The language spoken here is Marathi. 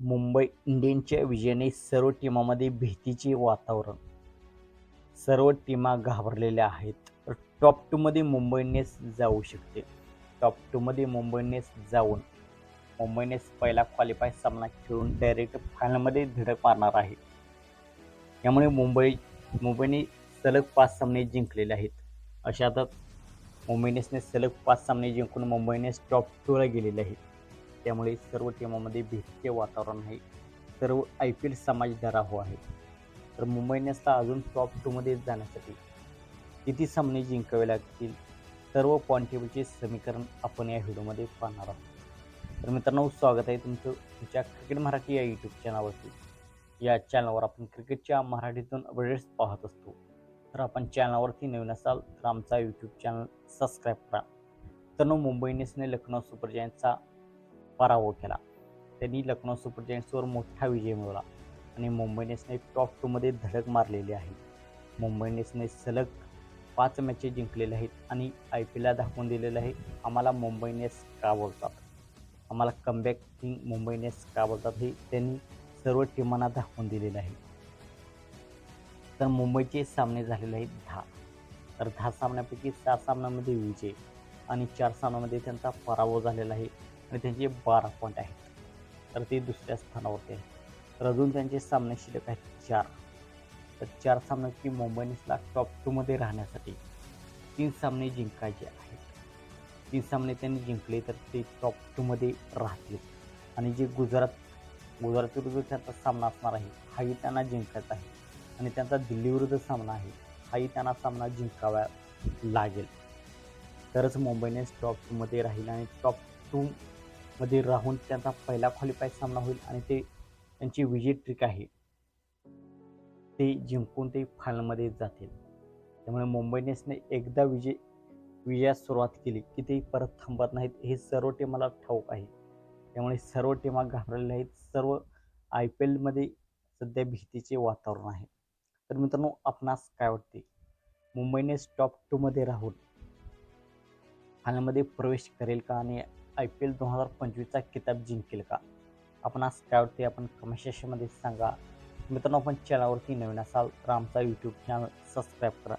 मुंबई इंडियन्सच्या विजयाने सर्व टीमामध्ये भीतीचे वातावरण. सर्व टीमा घाबरलेल्या आहेत. तर टॉप टूमध्ये मुंबईनेच जाऊ शकते. टॉप टूमध्ये मुंबईनेच जाऊन मुंबईनेच पहिला क्वालिफाय सामना खेळून डायरेक्ट फायनलमध्ये धडक मारणार आहे. त्यामुळे मुंबई मुंबईने सलग पाच सामने जिंकलेले आहेत. अशातच मुंबईनेसने सलग पाच सामने जिंकून मुंबईनेच टॉप टूला गेलेले आहेत. त्यामुळे सर्व टीमामध्ये भीतीचे वातावरण आहे. सर्व आय पी एल समाज धराहो आहे. तर मुंबई इंडियन्सला अजून टॉप टूमध्ये जाण्यासाठी. किती सामने जिंकावे लागतील? सर्व पॉईंट टेबलचे समीकरण आपण या व्हिडिओमध्ये पाहणार आहोत. तर मित्रांनो स्वागत आहे तुमचं तुमच्या क्रिकेट मराठी या यूट्यूब चॅनलवरती या चॅनलवर आपण क्रिकेटच्या मराठीतून अपडेट्स पाहत असतो. तर आपण चॅनलवरती नवीन असाल तर आमचा यूट्यूब चॅनल सबस्क्राईब करा. तर मुंबई इंडियन्सने लखनौ सुपर जायंटचा पराभव केला. त्यांनी लखनौ सुपर जायंट्सवर मोठा विजय मिळवला आणि मुंबई इंडियन्सने टॉप टूमध्ये धडक मारलेली आहे. मुंबई इंडियन्सने सलग पाच मॅचेस जिंकलेले आहेत आणि आय पी एलला दाखवून दिलेलं आहे. आम्हाला मुंबई इंडियन्स का बोलतात? आम्हाला कमबॅक किंग मुंबई इंडियन्स का बोलतात हे त्यांनी सर्व टीमांना दाखवून दिलेलं आहे. तर मुंबईचे सामने झालेले आहेत दहा. तर दहा सामन्यापैकी सहा सामन्यामध्ये विजय आणि चार सामन्यामध्ये त्यांचा पराभव झालेला आहे. आणि त्यांचे बारा पॉईंट आहेत तर ते दुसऱ्या स्थानावरती आहे. तर अजून त्यांचे सामने शिल्लक आहेत चार. तर चार सामन्याची मुंबई इंडियन्सला टॉप टूमध्ये राहण्यासाठी तीन सामने जिंकायचे आहेत. तीन सामने त्यांनी जिंकले तर ते टॉप टूमध्ये राहतील. आणि जे गुजरात गुजरात विरुद्ध त्यांचा सामना असणार आहे हाही त्यांना जिंकायचा आहे. आणि त्यांचा दिल्लीविरुद्ध सामना आहे हाही त्यांना सामना जिंकावा लागेल. तरच मुंबई टॉप टूमध्ये राहील आणि टॉप टू मध्ये राहून त्यांचा पहिला क्वालिफाय सामना होईल आणि ते त्यांची विजय ट्रिक आहे. ते जिंकून ते फायनलमध्ये जातील. त्यामुळे मुंबई इंडियन्सने एकदा विजय विजयास सुरुवात केली की ते परत थांबत नाहीत. हे सर्व टीमाला ठाऊक आहे. त्यामुळे सर्व टीमा घाबरलेल्या आहेत. सर्व आय पी एलमध्ये सध्या भीतीचे वातावरण आहे. तर मित्रांनो आपणास काय वाटते? मुंबईने टॉप टूमध्ये राहून फायनलमध्ये प्रवेश करेल का? आणि आय पी एल दोन हजार पंचवीसचा किताब जिंकेल का? आपणास काय वाटते आपण कमेंट सेक्शनमध्ये सांगा. मित्रांनो आपण चॅनलवरती नवीन असाल तर आमचा यूट्यूब चॅनल सबस्क्राईब करा.